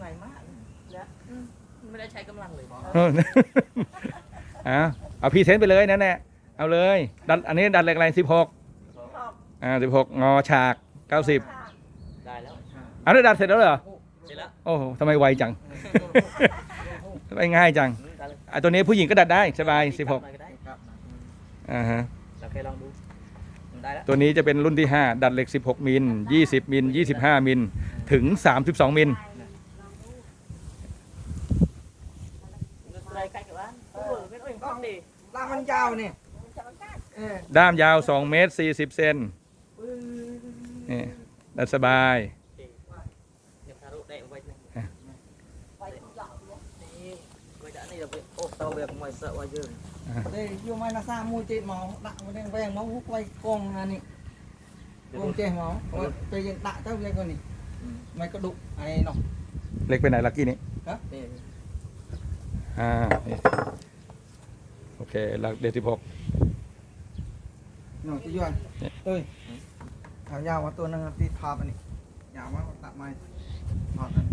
ไงมากแล้วไม่ได้ใช้กำลังเลยเออเอาเอาพรีเซนต์ไปเลยนั่นแหละเอาเลยดัดอันนี้ดัดเหล็กอะไรสิบหกอ่าสิบหกงอฉากเก้าสิบได้แล้วเอาได้ดัดเสร็จแล้วเหรอเสร็จแล้วโอ้โหทำไมไวจังทำไมง่ายจังได้เลยอะตัวนี้ผู้หญิงก็ดัดได้สบายสิบหกได้ครับอ่าฮะเราเคยลองดูได้แล้วตัวนี้จะเป็นรุ่นที่ 5 ดัดเหล็ก 16 มิล 20 มิล 25 มิล ถึง 32 มิล อะ ไรใกล้กับว่าเออไม่ต้องต้องดีลามันยาวเนี่ยเออด้ามยาว 2 เมตร 40 เซนนี่ดัดสบายเดี๋ยวทารุได้ไว้นี่อะนี่ไว้จะนี่เราไปโอ้เตาแบบไม่เ sợ ว่าเยอะ đây vô mai là sao mua chết máu đặng vào đây vàng máu hút quay con là nè con chết máu chơi dân đặng cháu đây con nè mày có đụng ai nó เล็กไปไหนลักกี้นี้นี่ ห้าโอเค หลักเดือนสิบหกหน่อยที่ย้อนเอ้ยเอายาวมาตัวนึงที่ทาปอันนี้ยาวมากตัดไม้ถอดอัน